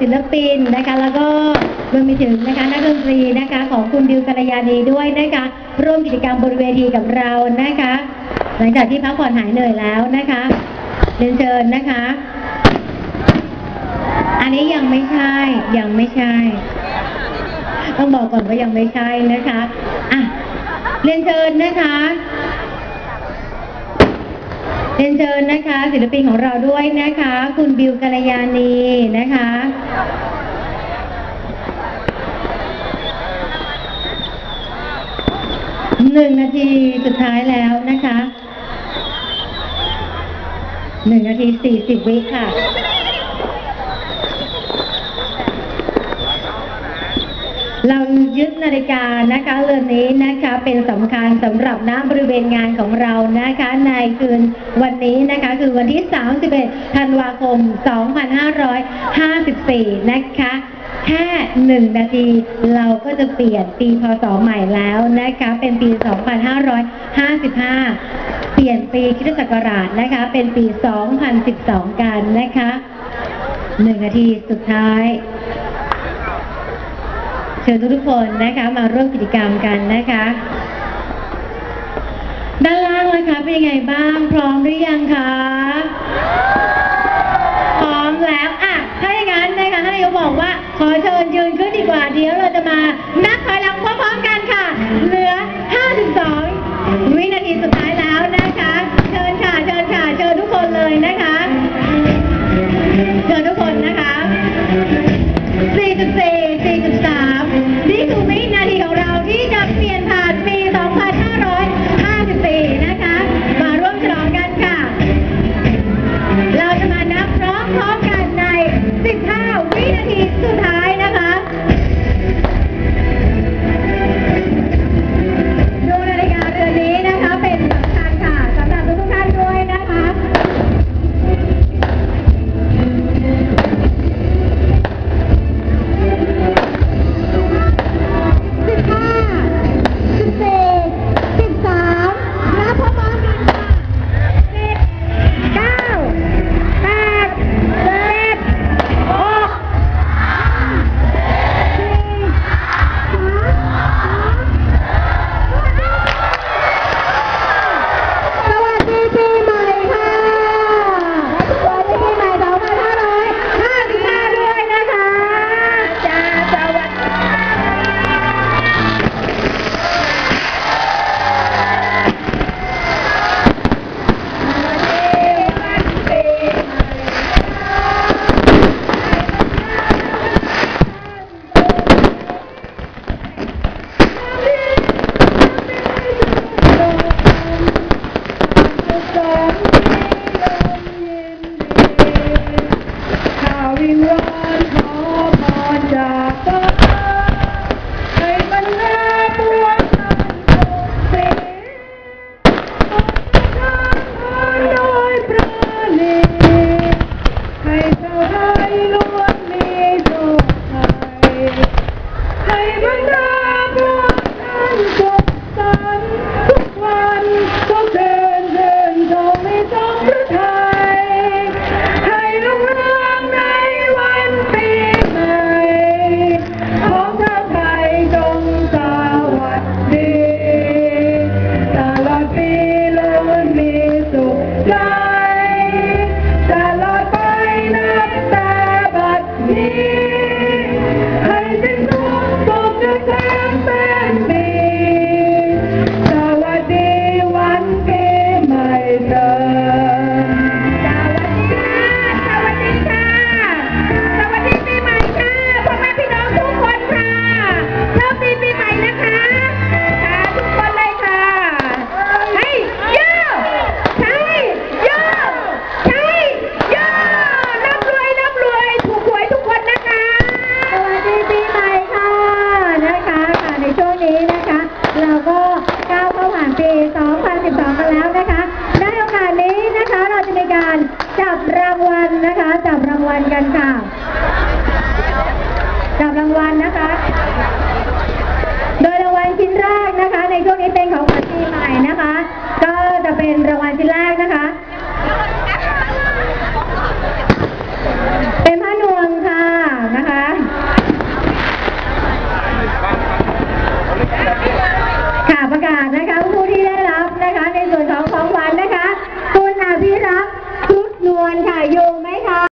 ศิลปินนะคะแล้วก็รวมไปถึงนะคะนักดนตรีนะคะของคุณบิวกัลยาณีด้วยนะคะร่วมกิจกรรมบนเวทีกับเรานะคะ หลังจากที่พักผ่อนหายเหนื่อยแล้วนะคะเรียนเชิญนะคะ อันนี้ยังไม่ใช่ยังไม่ใช่ ต้องบอกก่อนว่ายังไม่ใช่นะคะอะเรียนเชิญนะคะเรียนเชิญนะคะศิลปินของเราด้วยนะคะ คุณบิวกัลยาณีนะคะ หนึ่งนาทีสุดท้ายแล้วนะคะหนึ่งนาทีสี่สิบวิค่ะ เรายึดนาฬิกานะคะเรือนนี้นะคะเป็นสำคัญสำหรับณบริเวณงานของเรานะคะ ในคืนวันนี้นะคะ คือวันที่ 31 ธันวาคม 2554 นะคะ แค่หนึ่งนาทีเราก็จะเปลี่ยนปีพศใหม่แล้วนะคะ เป็นปี 2555 เปลี่ยนปีคริสตศักราชนะคะ เป็นปี 2012 กันนะคะหนึ่งนาทีสุดท้าย เชิญทุกๆคนนะคะมาร่วมกิจกรรมกันนะคะ ด้านล่างนะคะเป็นยังไงบ้างพร้อมหรือยังคะ ญยืนขึ้นดีกว่าเดี๋ยวเราจะมานับถอยหลังพร้อมๆกันค่ะ เหลือ 52 วินาทีสุดท้ายแล้วนะคะ เชิญค่ะ เชิญค่ะ เชิญทุกคนเลยนะคะ เชิญทุกคนนะคะ 44 43 นี่คือวินาทีของเราที่จะเปลี่ยนผ่านปี 2554 นะคะ มาร่วมฉลองกันค่ะ เราจะมานับพร้อมๆกันใน 15 วินาทีสุดท้าย God. นี้นะคะ เราก็ก้าวเข้าผ่านปี 2012มาแล้วนะคะ ได้โอกาสนี้นะคะเราจะมีการจับรางวัลนะคะ จับรางวัลกันค่ะ Hariom